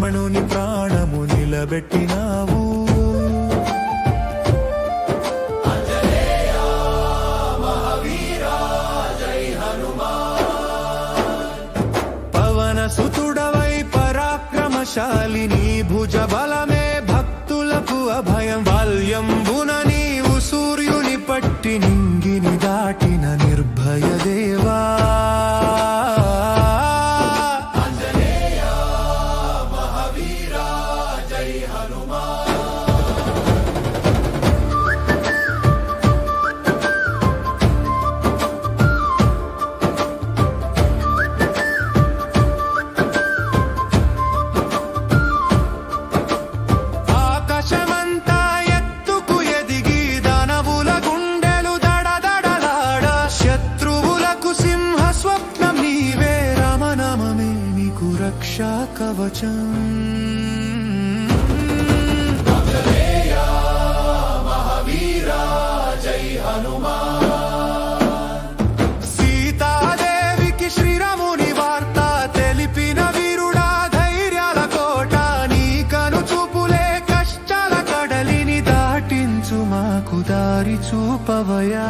లక్ష్మణుని ప్రాణము నిలబెట్టినావు. పవన సుతుడవై పరాక్రమశాలిని భుజ బలమే భక్తులకు అభయం వాల్యం చూపవయా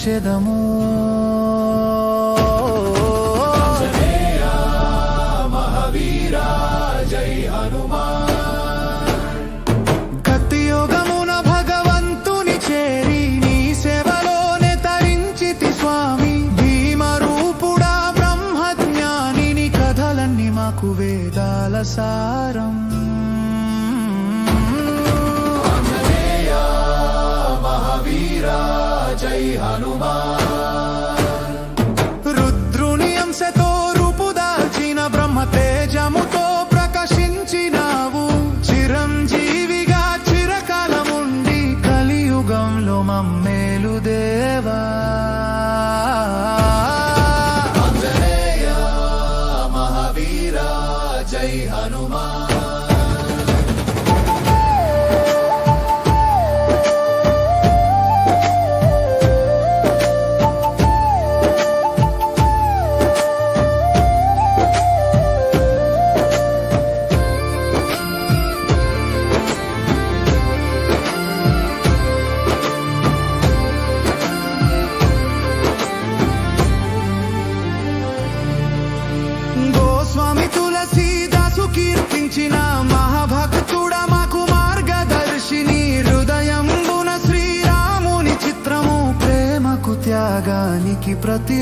కీర్తించెదము గతియోగమున భగవంతుని చేరి నీ సేవలోనే తరించితి స్వామి. భీమరూపుడా బ్రహ్మజ్ఞానిని కథలన్నీ మాకు వేదాల సారం. రుద్రుని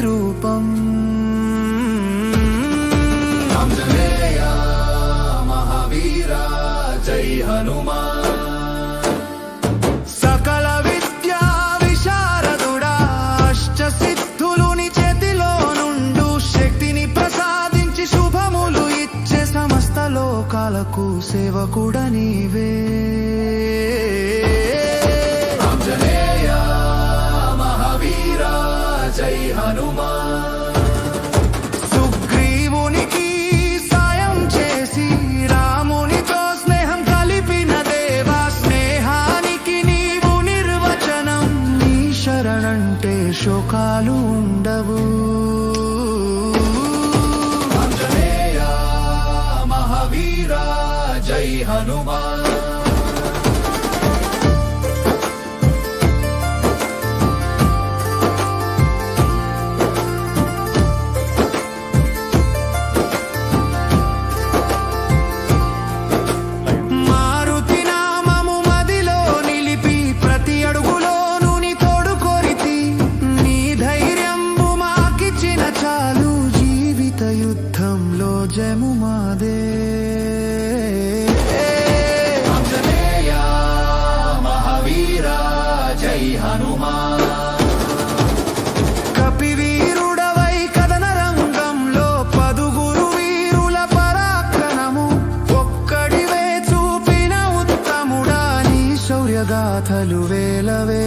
త్యాగానికి ప్రతిరూపం సకల విద్యా విశారదుడా అష్ట సిద్ధులుని చేతిలో నుండు శక్తిని ప్రసాదించి శుభములు ఇచ్చే సమస్త లోకాలకు సేవకుడ నీవే. జై హనుమా కపివీరుడవై కథన రంగంలో పదుగురు వీరుల పరాక్రమము ఒక్కడివే చూపిన ఉత్తముడా నీ శౌర్యగాథలు వేలవే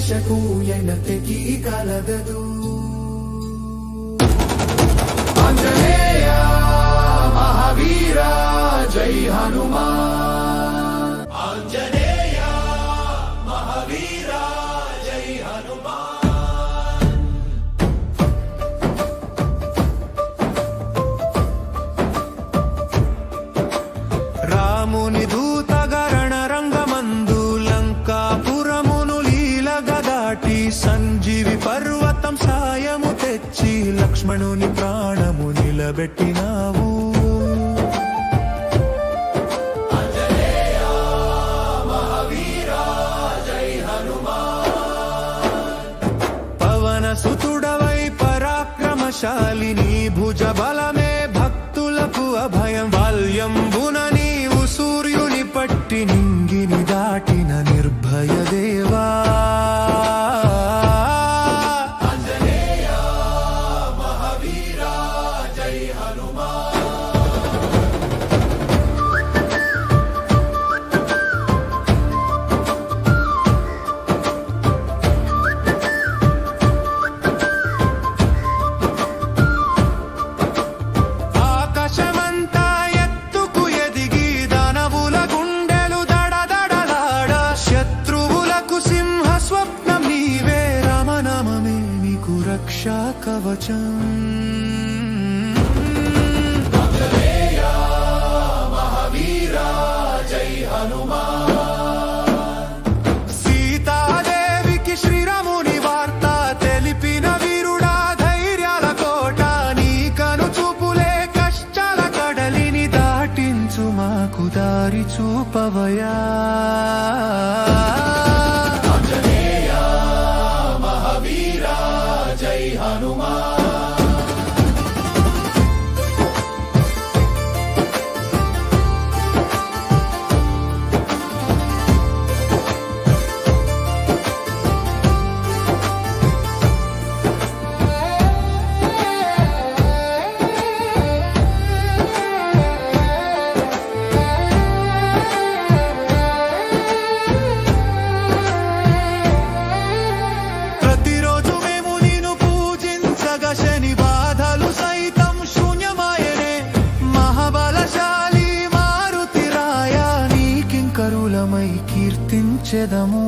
శశకు ఎనతెకి కలగదు ఆంజనేయ మహావీర జై హనుమా సంజీవి పర్వతం సాయము తెచ్చి లక్ష్మణుని ప్రాణము నిలబెట్టినావు. దాటించు మాకు దారి చూపవయా. స్వామి. కీర్తించెదము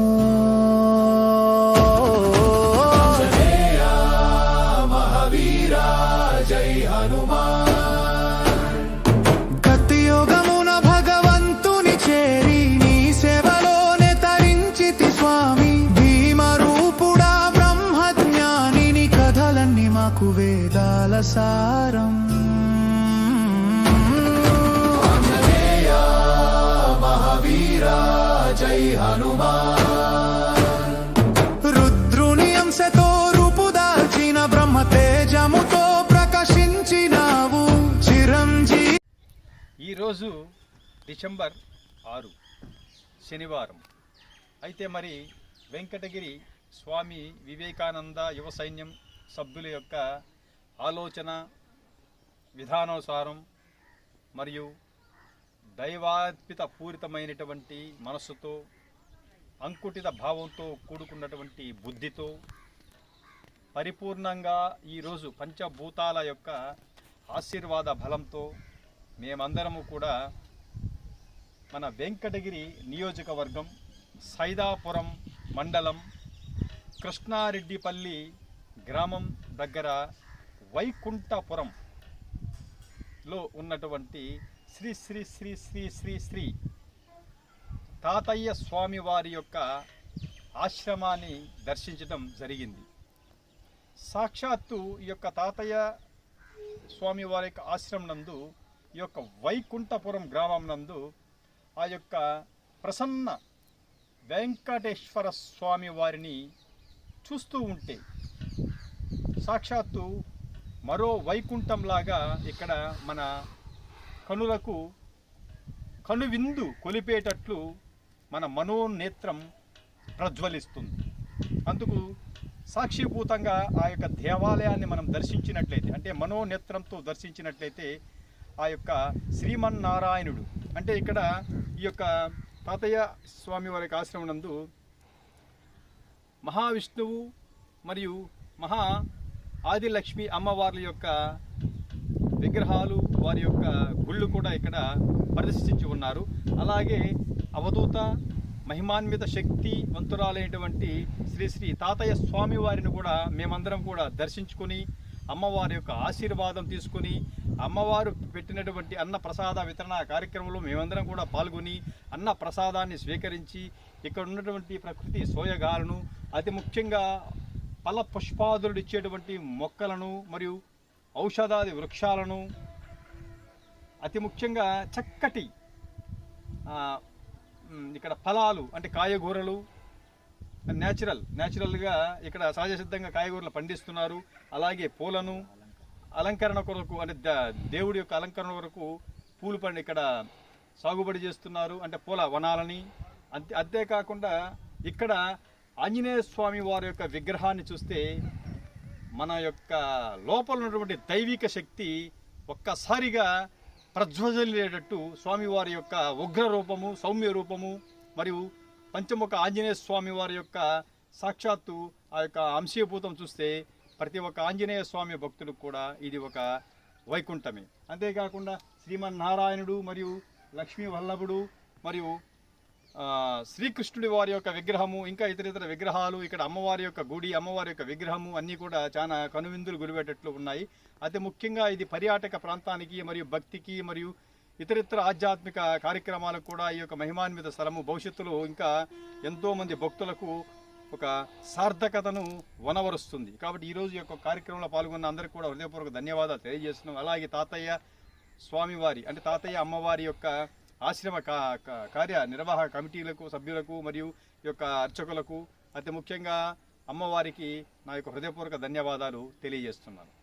బ్రహ్మజ్ఞానిని కథలన్నీ మాకు వేదాల సారం ఈరోజు డిసెంబర్ ఆరు శనివారం. అయితే మరి వెంకటగిరి స్వామి వివేకానంద యువ సైన్యం సభ్యుల యొక్క ఆలోచన విధానానుసారం మరియు దైవాత్మిత పూరితమైనటువంటి మనస్సుతో అంకుటిత భావంతో కూడుకున్నటువంటి బుద్ధితో పరిపూర్ణంగా ఈరోజు పంచభూతాల యొక్క ఆశీర్వాద బలంతో మేమందరము కూడా మన వెంకటగిరి నియోజకవర్గం సైదాపురం మండలం కృష్ణారెడ్డిపల్లి గ్రామం దగ్గర వైకుంఠపురంలో ఉన్నటువంటి శ్రీ శ్రీ శ్రీ శ్రీ శ్రీ శ్రీ తాతయ్య స్వామి వారి యొక్క ఆశ్రమాన్ని దర్శించడం జరిగింది. సాక్షాత్తు ఈ యొక్క తాతయ్య స్వామి వారి యొక్క ఆశ్రమం నందు ఈ యొక్క వైకుంఠపురం గ్రామం నందు ఆ యొక్క ప్రసన్న వెంకటేశ్వర స్వామి వారిని చూస్తూ ఉంటే సాక్షాత్తు మరో వైకుంఠంలాగా ఇక్కడ మన కనులకు కనువిందు కొలిపేటట్లు మన మనోనేత్రం ప్రజ్వలిస్తుంది. అందుకు సాక్షిభూతంగా ఆ యొక్క దేవాలయాన్ని మనం దర్శించినట్లయితే అంటే మనోనేత్రంతో దర్శించినట్లయితే ఆ యొక్క శ్రీమన్నారాయణుడు. అంటే ఇక్కడ ఈ యొక్క తాతయ్య స్వామి వారి యొక్క ఆశ్రమం నందు మహావిష్ణువు మరియు మహా ఆదిలక్ష్మి అమ్మవార్ల యొక్క విగ్రహాలు వారి యొక్క గుళ్ళు కూడా ఇక్కడ ప్రదర్శించి ఉన్నారు. అలాగే అవధూత మహిమాన్విత శక్తి వంతురాలైనటువంటి శ్రీ శ్రీ తాతయ్య స్వామి వారిని కూడా మేమందరం కూడా దర్శించుకొని అమ్మవారి యొక్క ఆశీర్వాదం తీసుకొని అమ్మవారు పెట్టినటువంటి అన్న ప్రసాద వితరణ కార్యక్రమంలో మేమందరం కూడా పాల్గొని అన్న ప్రసాదాన్ని స్వీకరించి ఇక్కడ ఉన్నటువంటి ప్రకృతి సోయగాలను అతి ముఖ్యంగా పల పుష్పాదులు ఇచ్చేటువంటి మొక్కలను మరియు ఔషధాది వృక్షాలను అతి ముఖ్యంగా చక్కటి ఇక్కడ ఫలాలు అంటే కాయగూరలు న్యాచురల్ న్యాచురల్గా ఇక్కడ సహజ సిద్ధంగా కాయగూరలు పండిస్తున్నారు. అలాగే పూలను అలంకరణ కొరకు అంటే ద- దేవుడి యొక్క అలంకరణ కొరకు పూలు పండి ఇక్కడ సాగుబడి చేస్తున్నారు. అంటే పూల వనాలని. అంతే అంతేకాకుండా ఇక్కడ ఆంజనేయ స్వామి వారి యొక్క విగ్రహాన్ని చూస్తే మన యొక్క లోపల ఉన్నటువంటి దైవిక శక్తి ఒక్కసారిగా ప్రజ్వజలేటట్టు స్వామివారి యొక్క ఉగ్ర రూపము సౌమ్య రూపము మరియు పంచముఖ ఆంజనేయ స్వామి వారి యొక్క సాక్షాత్తు ఆ యొక్క అంశీభూతం చూస్తే ప్రతి ఒక్క ఆంజనేయ స్వామి భక్తులకు కూడా ఇది ఒక వైకుంఠమే. అంతేకాకుండా శ్రీమన్నారాయణుడు మరియు లక్ష్మీ వల్లభుడు మరియు శ్రీకృష్ణుడి వారి యొక్క విగ్రహము ఇంకా ఇతర ఇతర విగ్రహాలు ఇక్కడ అమ్మవారి యొక్క గుడి అమ్మవారి యొక్క విగ్రహము అన్నీ కూడా చాలా కనువిందులు గురిపేటట్లు ఉన్నాయి. అతి ముఖ్యంగా ఇది పర్యాటక ప్రాంతానికి మరియు భక్తికి మరియు ఇతరితర ఆధ్యాత్మిక కార్యక్రమాలకు కూడా ఈ యొక్క మహిమాన్విత స్థలము భవిష్యత్తులో ఇంకా ఎంతో మంది భక్తులకు ఒక సార్థకతను వనవరుస్తుంది. కాబట్టి ఈరోజు యొక్క కార్యక్రమంలో పాల్గొన్న అందరికీ కూడా హృదయపూర్వక ధన్యవాదాలు తెలియజేస్తున్నాం. అలాగే తాతయ్య స్వామివారి అంటే తాతయ్య అమ్మవారి యొక్క ఆశ్రమ కా- కా- కార్య నిర్వాహక కమిటీలకు సభ్యులకు మరియు ఈ యొక్క అర్చకులకు అతి ముఖ్యంగా అమ్మవారికి నా యొక్క హృదయపూర్వక ధన్యవాదాలు తెలియజేస్తున్నాను.